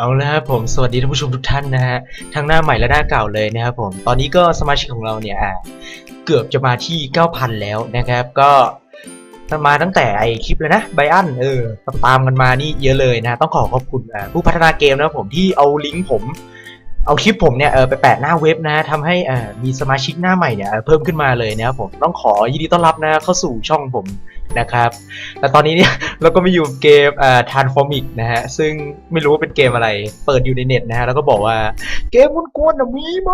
เอาละครับผมสวัสดีท่านผู้ชมทุกท่านนะฮะทั้งหน้าใหม่และหน้าเก่าเลยนะครับผมตอนนี้ก็สมาชิกของเราเนี่ยอ่าเกือบจะมาที่ 9,000 แล้วนะครับ ก็มาตั้งแต่ไอคลิปเลยนะไบอันเออตามกันมานี่เยอะเลยนะ ต้องขอขอบคุณผู้พัฒนาเกมนะครับผมที่เอาลิงก์ผม เอาคลิปผมเนี่ยเออไปแปะหน้าเว็บนะทำให้อ่ามีสมาชิกหน้าใหม่เนี่ยเเพิ่มขึ้นมาเลยนะครับผมต้องขอยินดีต้อนรับนะเข้าสู่ช่องผมนะครับและตอนนี้เนี่ยเราก็มาอยู่เกมอ่าทานฟอร์มิกนะฮะซึ่งไม่รู้ว่าเป็นเกมอะไร เปิดอยู่ในเน็ตนะฮะแล้วก็บอกว่าเกมมันกวนนะมีไหม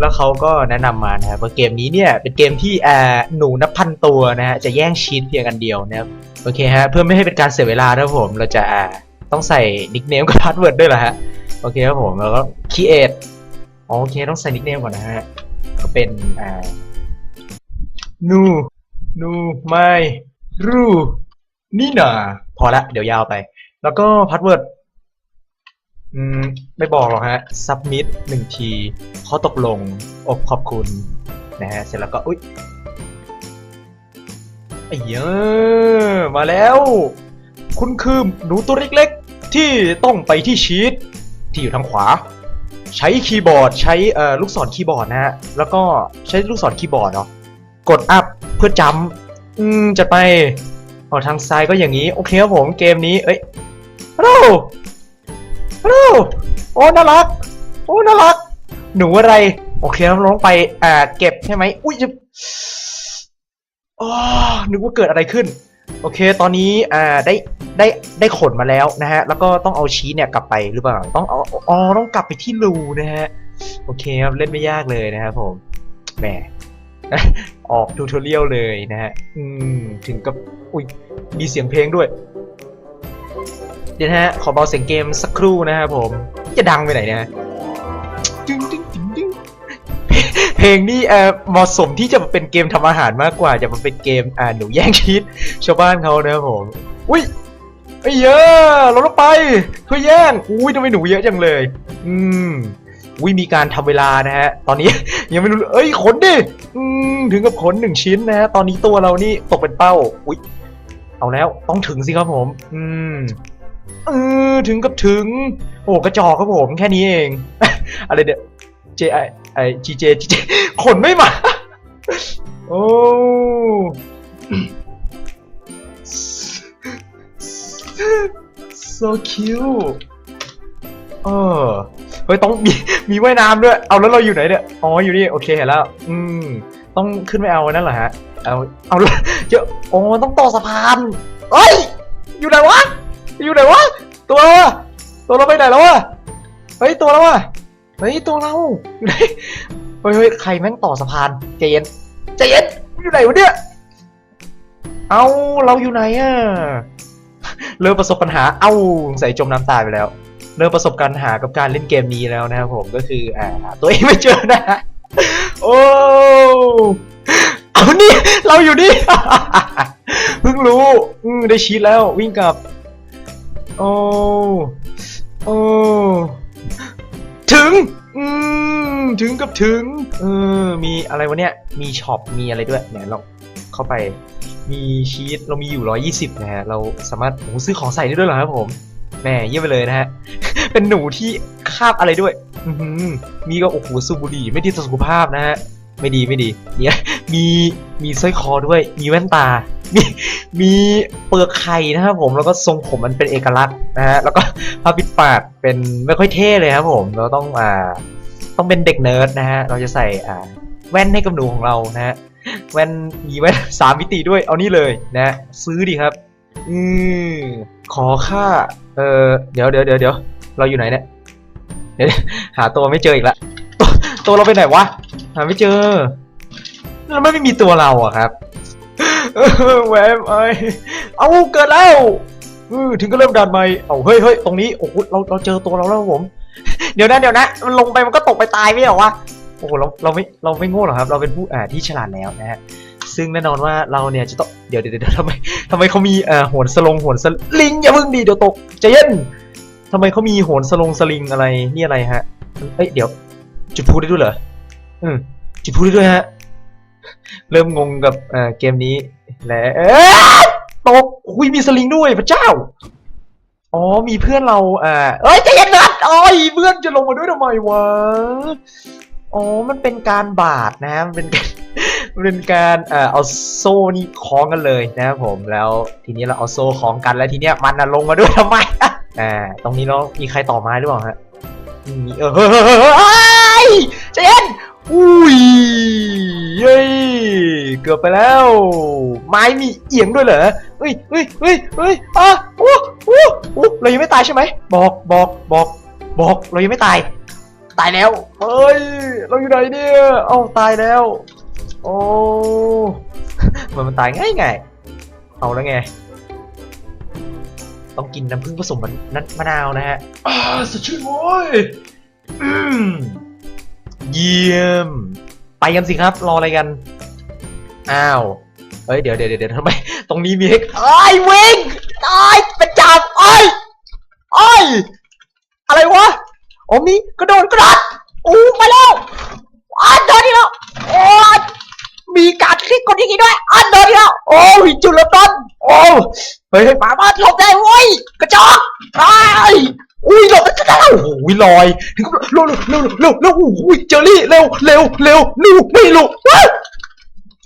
แล้วเขาก็แนะนำมานะครับว่าเกมนี้เนี่ยเป็นเกมที่อ่าหนูนับพันตัวนะฮะจะแย่งชีตเพียงอันเดียวนะครับโอเคฮะเพื่อไม่ให้เป็นการเสียเวลานะผมเราจะต้องใส่นิคเนมกับพาสเวิร์ดด้วยเหรอฮะ โอเคครับผมแล้วก็คีเอทโอเคต้องใส่นิคเนมก่อนนะฮะ ก็เป็นอ่านูนูไม่รูนี่นาพอละ เดี๋ยวยาวไป แล้วก็พาสเวิร์ดอืมไม่บอกหรอกฮะ submit หนึ่งทีข้อตกลงอบขอบคุณนะฮะ เสร็จแล้วก็ อุ๊ยไอ้เยอะมาแล้ว คุณคือหนูตัวเล็กๆ ที่ต้องไปที่ชีต ที่อยู่ทางขวา ใช้คีย์บอร์ด ใช้เอ่อลูกศรคีย์บอร์ดนะฮะ แล้วก็ใช้ลูกศรคีย์บอร์ดเนาะกดอัพเพื่อจำอืมจะไปออกทางซ้ายก็อย่างนี้ โอเคครับผมเกมนี้ เอ้ยฮัลโหลฮัลโหลโอ้น่ารัก โอ้น่ารัก หนูอะไร โอเคครับลองไปอ่าเก็บใช่ไหมอุ้ยจะอ๋อนึกว่าเกิดอะไรขึ้น โอเค ตอนนี้อ่าได้ได้ได้ขนมาแล้วนะฮะ แล้วก็ต้องเอาชีสเนี่ยกลับไปหรือเปล่า ต้องเอาอ๋อต้องกลับไปที่รูนะฮะ โอเคครับเล่นไม่ยากเลยนะครับผม แหม ออกทูทอเรียลเลยนะฮะ อืม ถึงกับ อุ้ย มีเสียงเพลงด้วย เดี๋ยวนะฮะ ขอเบาเสียงเกมสักครู่นะครับผม จะดังไปไหนเนะจึงจึงจึงจึง เพลงนี่เออเหมาะสมที่จะมาเป็นเกมทำอาหารมากกว่าจะมาเป็นเกมอ่าหนูแย่งชีสชาวบ้านเขานะครับผม อุ้ยไอ้เยอะเราต้องไปเพื่อแย่งอุ้ยทำไมหนูเยอะจังเลย อืมอุ้ยมีการทำเวลานะฮะ ตอนนี้ยังไม่รู้ เอ้ยขนดิอืมถึงกับขนหนึ่งชิ้นนะฮะ ตอนนี้ตัวเรานี่ตกเป็นเป้า อุ้ยเอาแล้วต้องถึงสิครับผม อืมเออถึงกับถึง โอ้กระจอกครับผมแค่นี้เอง อะไรเดี๋ย ว J I I G J G J ขนไม่มา โอ้ so cute เออเฮ้ยต้องมีมีว่ายน้ำด้วย เอาแล้วเราอยู่ไหนเนี่ย อ๋ออยู่นี่โอเคเห็นแล้ว อืม ต้องขึ้นไปเอานั่นเหรอฮะ เอาเอาเจอโอ้ต้องต่อสะพานเอ้ย อยู่ไหนวะ อยู่ไหนวะ ตัวอะตัวเราไปไหนแล้วอะเฮ้ยตัวเราอะ เฮ้ยตัวเราอยู่ไหนเฮ้ยเฮ้ยใครแม่งต่อสะพานใจเย็นใจเย็นอยู่ไหนวะเนี่ยเอาเราอยู่ไหนอะเริ่มประสบปัญหาเอ้าใส่จมน้ำตายไปแล้ว เริ่มประสบการหากับการเล่นเกมนี้แล้วนะครับผมก็คืออ่าตัวเองไม่เจอนะโอ้เอานี่เราอยู่นี่เพิ่งรู้อืได้ชีทแล้ววิ่งกลับ โอ้โอ้ ถึง อืมถึงกับถึง เออ มีอะไรวะเนี่ย มีช็อป มีอะไรด้วยเนี่เราเข้าไป มีชีส เรามีอยู่ 120 นะฮะ เราสามารถโอ้โหซื้อของใส่ได้ด้วยเหรอครับผม แหมเยี่ยมไปเลยนะฮะ เป็นหนูที่คาบอะไรด้วย อืมมีก็โอ้โหสูบบุหรี่ไม่ดีต่อสุขภาพนะฮะ ไม่ดีไม่ดีเนี่ยมีมีสร้อยคอด้วยมีแว่นตา มีมีเปลือกไข่นะครับผมแล้วก็ทรงผมมันเป็นเอกลักษณ์นะฮะแล้วก็ผ้าปิดปากเป็นไม่ค่อยเท่เลยครับผมเราต้องอ่าต้องเป็นเด็กเนิร์ดนะฮะเราจะใส่อ่าแว่นให้กับหนูของเรานะฮะแว่นมีแว่นสามมิติด้วยเอานี่เลยนะซื้อดิครับ อืมขอค่าเออเดี๋ยวเดี๋ยวเดี๋ยวเดี๋ยวเราอยู่ไหนเนี่ยเดี๋ยวหาตัวไม่เจออีกละตัวตัวเราไปไหนวะ หาไม่เจอ แล้วไม่มีตัวเราอะครับแหวมไอเอาเกิดแล้วถึงก็เริ่มดันไปเอาเฮ้ยเฮ้ยตรงนี้โอ้โหเราเราเจอตัวเราแล้วผม เดี๋ยวนะเดี๋ยวนะมันลงไปมันก็ตกไปตายไม่หรอวะโอ้โหเราเราไม่เราไม่โง่หรอกครับ เราเป็นผู้อ่าที่ฉลาดแล้วนะฮะซึ่งแน่นอนว่าเราเนี่ยจะต้องเดี๋ยวเดี๋ยวเดี๋ยวทำไมทำไมเขามีเอ่อโหนสลงโหนสลิงอย่าเพิ่งดีเดี๋ยวตกใจเย็นทำไมเขามีโหนสลงสลิงอะไรนี่อะไรฮะเอ้ยเดี๋ยวจุดพูดได้ด้วยเหรอ อืมจุดพูดด้วยฮะ เริ่มงงกับเกมนี้แล้วเอ๊ะตกอุ้ยมีสลิงด้วยพระเจ้า อ๋อ มีเพื่อนเราอ่าเอ้ยใจเย็นนัดโอ้ยเพื่อนจะลงมาด้วยทำไมวะ อ๋อ มันเป็นการบาดนะ มันเป็นการเป็นการเอ่อเอาโซ่นี่คล้องกันเลยนะครับผม แล้วทีนี้เราเอาโซ่คล้องกันแล้วทีเนี้ยมันน่ะลงมาด้วยทำไมอ่า ตรงนี้เรามีใครต่อไม้หรือเปล่าฮะมีเออเฮ้ยเฮ้ยเฮ้ยเฮ้ยใจเย็น อุ้ย เย้ยเกือบไปแล้ว ไม้มีเอียงด้วยเหรอเฮ้ยเฮ้ยเฮ้ยเฮ้ยอะอู้อู้อู้เรายังไม่ตายใช่ไหม บอกบอกบอกบอกเรายังไม่ตาย ตายแล้วเฮ้ย เราอยู่ไหนเนี่ย เอ้าตายแล้ว โอ้มันมันตายง่ายไงเอาแล้วไง ต้องกินน้ำผึ้งผสมมันนัมะนาวนะฮะ อ่าสดชื่นโว้ยอืม เยี่ยม ไปกันสิครับ รออะไรกัน อ้าว เฮ้ย เดี๋ยวเดี๋ยวเดี๋ยวทำไม ตรงนี้มีเฮกไอ้วิ่งไอ้ยเป็นจับไอ้ไอ้อะไรวะ โอ้มีกระโดดกระดัดอู้มาแล้วอ้าวโดนอีกแล้วโอ้ยมีการ คลิกกดอีกทีด้วยอ้าวโดนอีกแล้วโอ้ยจุดเริ่มต้นโอ้เฮ้ยเฮ้ยป่ามาหลบได้เว้ยกระจอกไอ้ยอุ้ยหลบได้แล้วโอ้ยลอยเร็วเร็วเร็วเร็วอุ้ยเจอรี่เร็วเร็วเร็วลูกไม่ลูก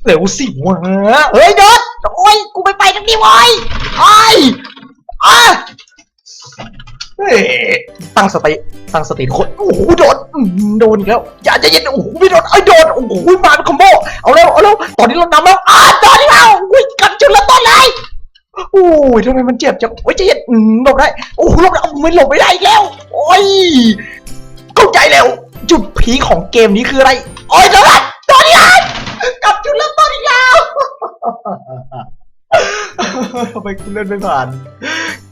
เร็วสิวะเฮ้ยโดดโอ้ยกูไม่ไปทั้งนี้เว้ยไอ้อะ ตั้งสติตั้งสติคนโอ้โหโดนโดนแล้วอย่าใจเย็นโอ้โหไม่โดนไอ้โดนโอ้โหมาเป็นคอมโบเอาแล้วเอาแล้วตอนนี้เรานำแล้วอ้าโดนอีกแล้วอุ้ยกัดจุดละต้นเลยโอ้ยทำไมมันเจ็บจังโอ้ยใจเย็นหลบได้โอ้โหหลบได้ไม่หลบไม่ได้แล้ว โอ้ยเข้าใจแล้ว จุดพีของเกมนี้คืออะไรโอ้ยโดนละโดนอีกแล้กับจุดเริ่มต้นอีกแล้วทำไมคุณเล่นไม่ผ่าน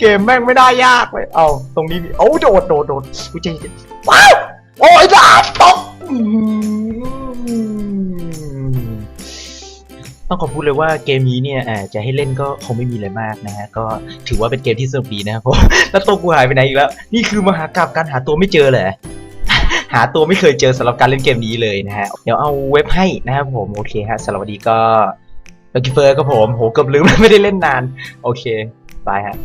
เกมแม่งไม่ได้ยากเลย เอาตรงนี้มีเอาโดดโดดโดดอุ้ยใจเย็นว้าวโอ้ยดาบตกต้องขอพูดเลยว่าเกมนี้เนี่ยอจะให้เล่นก็คงไม่มีอะไรมากนะฮะ ก็ถือว่าเป็นเกมที่สนุกดีนะครับผมแล้วตัวกูหายไปไหนอีกแล้ว นี่คือมหากราบการหาตัวไม่เจอเลยหาตัวไม่เคยเจอสำหรับการเล่นเกมนี้เลยนะฮะ เดี๋ยวเอาเว็บให้นะครับผม โอเคฮะสำหรับวันนี้ก็ลักกี้เฟอร์ครับผม โหเกือบลืมไม่ได้เล่นนาน โอเค บายฮะ